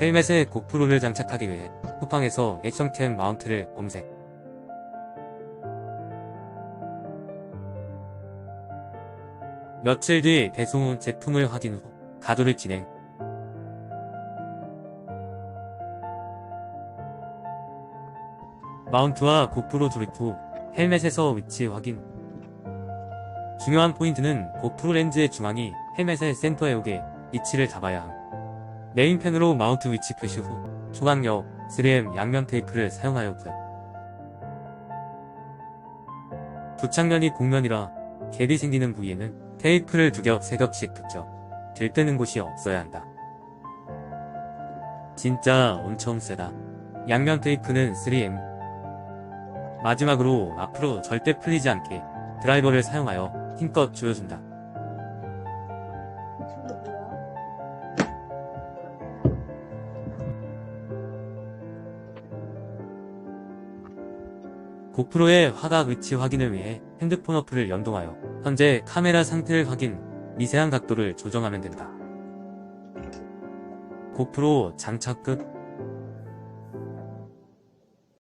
헬멧에 고프로를 장착하기 위해 쿠팡에서 액션캠 마운트를 검색. 며칠 뒤 배송 후 제품을 확인 후 가도를 진행. 마운트와 고프로 조립 후 헬멧에서 위치 확인. 중요한 포인트는 고프로 렌즈의 중앙이 헬멧의 센터에 오게 위치를 잡아야 함. 메인펜으로 마운트 위치 표시 후 초강력 3M 양면 테이프를 사용하여 돼. 부착면이 곡면이라 갭이 생기는 부위에는 테이프를 두 겹, 세 겹씩 붙여 들뜨는 곳이 없어야 한다. 진짜 엄청 세다. 양면 테이프는 3M. 마지막으로 앞으로 절대 풀리지 않게 드라이버를 사용하여 힘껏 조여준다. 고프로의 화각 위치 확인을 위해 핸드폰 어플을 연동하여 현재 카메라 상태를 확인, 미세한 각도를 조정하면 된다. 고프로 장착 끝